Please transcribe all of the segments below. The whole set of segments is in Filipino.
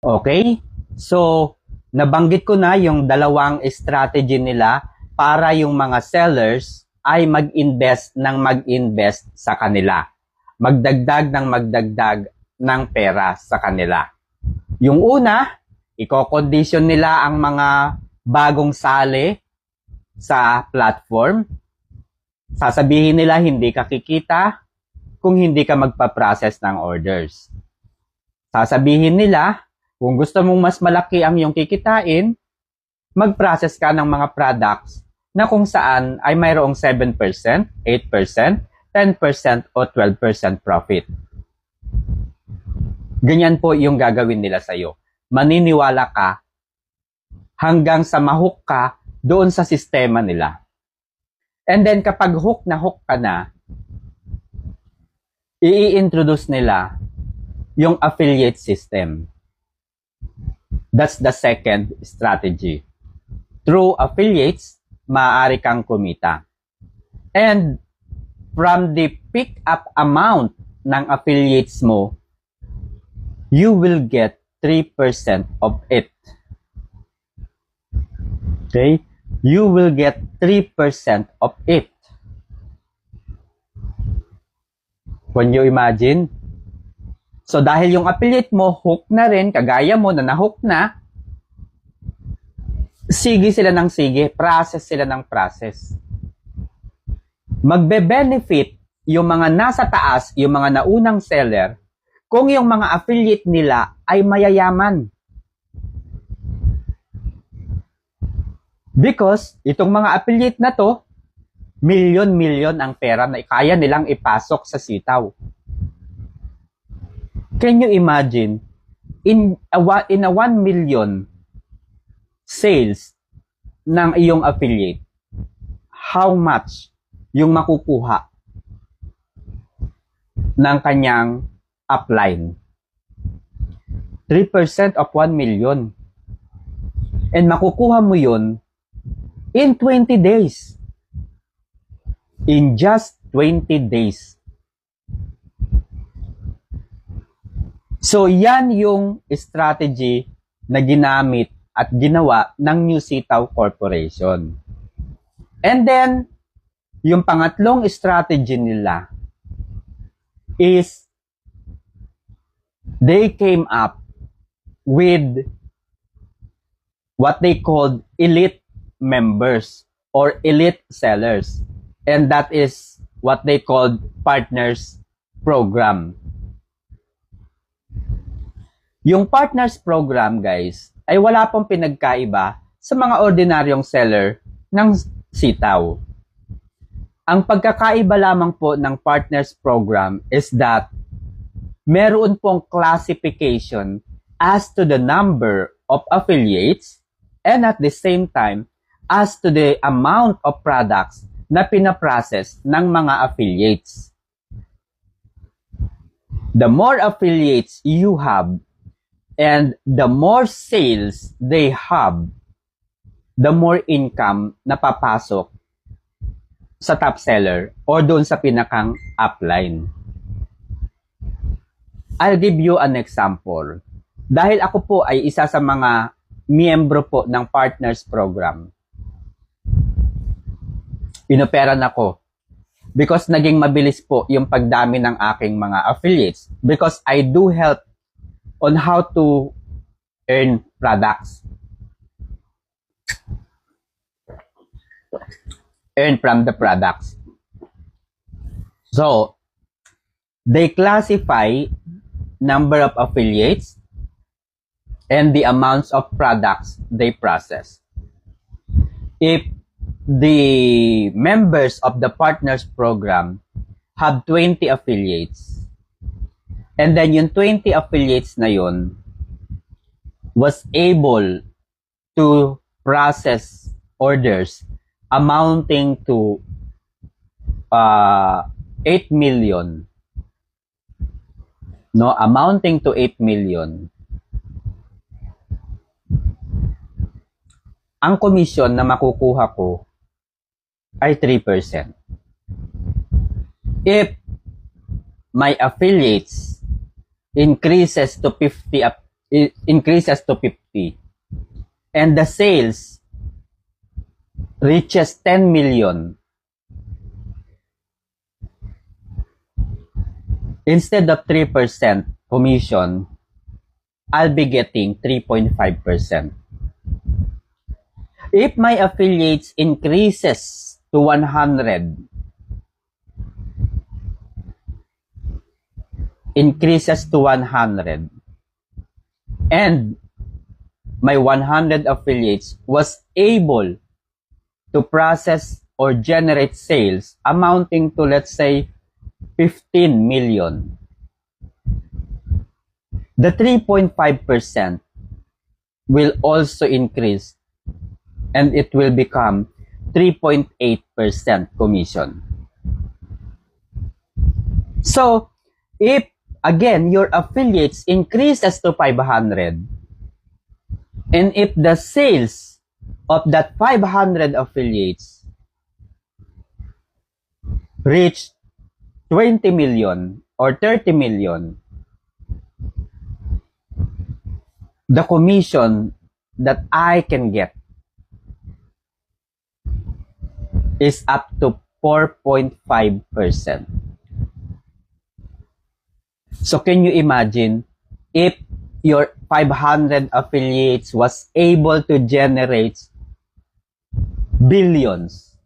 Okay? So, nabanggit ko na yung dalawang strategy nila para yung mga sellers ay mag-invest ng mag-invest sa kanila. Magdagdag ng magdagdag ng pera sa kanila. Yung una, i-condition nila ang mga bagong sali sa platform. Sasabihin nila hindi ka kikita kung hindi ka magpa-process ng orders. Sasabihin nila, kung gusto mong mas malaki ang iyong kikitain, mag-process ka ng mga products na kung saan ay mayroong 7%, 8%, 10%, o 12% profit. Ganyan po yung gagawin nila sa'yo. Maniniwala ka hanggang sa mahook ka doon sa sistema nila. And then kapag hook na hook ka na, i-introduce nila yung affiliate system. That's the second strategy. Through affiliates, maaari kang kumita. And from the pick up amount ng affiliates mo, you will get 3% of it. Okay? You will get 3% of it. Can you imagine? So dahil yung affiliate mo hook na rin, kagaya mo na na-hook na, sige sila ng sige, process sila ng process. Magbe-benefit yung mga nasa taas, yung mga naunang seller, kung yung mga affiliate nila ay mayayaman. Because itong mga affiliate na to, milyon-milyon ang pera na kaya nilang ipasok sa sitaw. Can you imagine? In a, in a 1 million sales ng iyong affiliate, how much yung makukuha ng kanyang upline? 3% of 1 million. And makukuha mo yun in 20 days. In just 20 days. So, yan yung strategy na ginamit at ginawa ng New Sitaw Corporation. And then, yung pangatlong strategy nila is they came up with what they called elite members or elite sellers. And that is what they called partners program. Yung partners program, guys, ay wala pong pinagkaiba sa mga ordinaryong seller ng sitaw. Ang pagkakaiba lamang po ng partners program is that meron pong classification as to the number of affiliates and at the same time as to the amount of products na pinaprocess ng mga affiliates. The more affiliates you have and the more sales they have, the more income na papasok sa top seller or doon sa pinakang upline. I'll give you an example. Dahil ako po ay isa sa mga miyembro po ng partners program. Inoperan ako because naging mabilis po yung pagdami ng aking mga affiliates because I do help on how to earn products. Earn from the products. So, they classify number of affiliates and the amounts of products they process. If the members of the partners program have 20 affiliates, and then yung 20 affiliates na yun was able to process orders amounting to uh, 8 million no amounting to 8 million ang komisyon na makukuha ko ay 3%. If my affiliates increases to 50 up- increases to 50 and the sales reaches 10 million instead of 3% commission I'll be getting 3.5%. If my affiliates increases to 100, increases to 100, and my 100 affiliates was able to process or generate sales amounting to, let's say, 15 million. The 3.5% will also increase and it will become 3.8% commission. So, if again your affiliates increases to 500 and if the sales of that 500 affiliates reach 20 million or 30 million the commission that I can get is up to 4.5%. So can you imagine if your 500 affiliates was able to generate billions?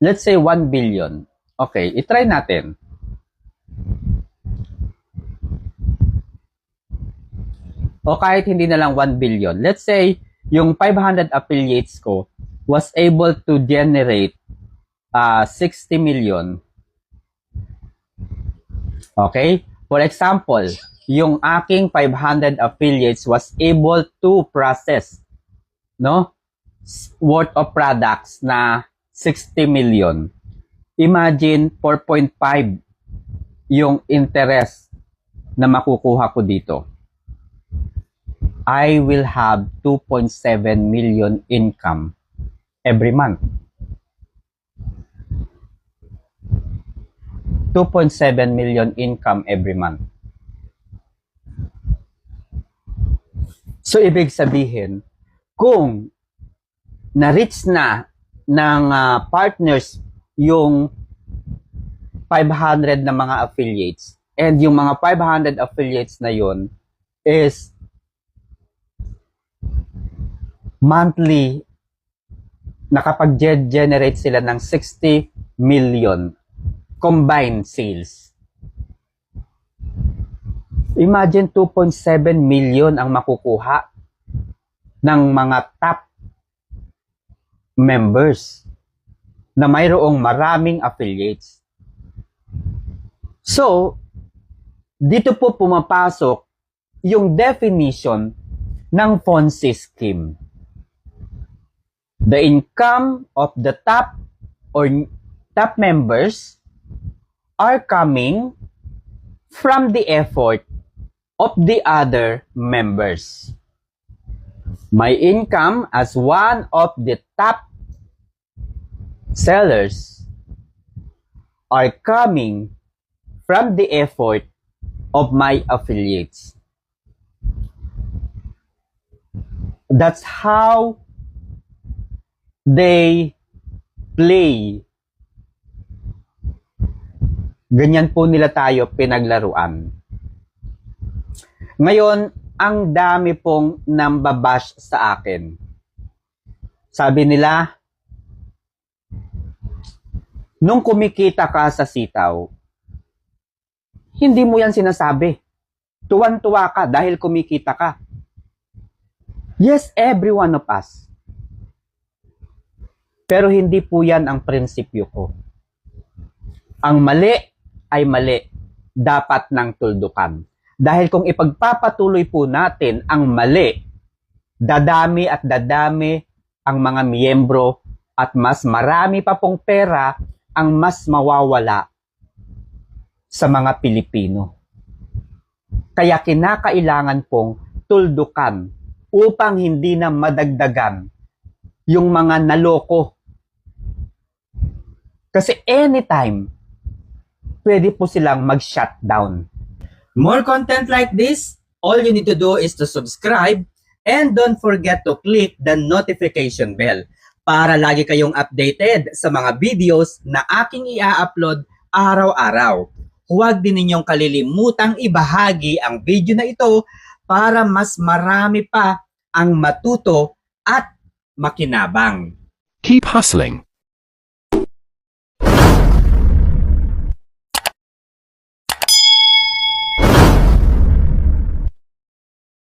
Let's say 1 billion. Okay, itry natin. o kahit hindi na lang 1 billion. Let's say, yung 500 affiliates ko was able to generate uh, 60 million. Okay? For example, yung aking 500 affiliates was able to process no worth of products na 60 million. Imagine 4.5 yung interest na makukuha ko dito. I will have 2.7 million income every month. 2.7 million income every month. So, ibig sabihin, kung na-reach na ng ah, partners yung 500 na mga affiliates and yung mga 500 affiliates na yon is monthly nakapag-generate sila ng 60 million combined sales. Imagine 2.7 million ang makukuha ng mga top members na mayroong maraming affiliates. So, dito po pumapasok yung definition ng Ponzi scheme the income of the top or top members are coming from the effort of the other members. My income as one of the top sellers are coming from the effort of my affiliates. That's how they play. Ganyan po nila tayo pinaglaruan. Ngayon, ang dami pong nambabash sa akin. Sabi nila, nung kumikita ka sa sitaw, hindi mo yan sinasabi. Tuwan-tuwa ka dahil kumikita ka. Yes, every one of us. Pero hindi po yan ang prinsipyo ko. Ang mali ay mali. Dapat ng tuldukan. Dahil kung ipagpapatuloy po natin ang mali, dadami at dadami ang mga miyembro at mas marami pa pong pera ang mas mawawala sa mga Pilipino. Kaya kinakailangan pong tuldukan upang hindi na madagdagan yung mga naloko kasi anytime, pwede po silang mag-shutdown. More content like this, All you need to do is to subscribe and don't forget to click the notification bell para lagi kayong updated sa mga videos na aking i-upload araw-araw. Huwag din ninyong kalilimutang ibahagi ang video na ito para mas marami pa ang matuto at makinabang. Keep hustling.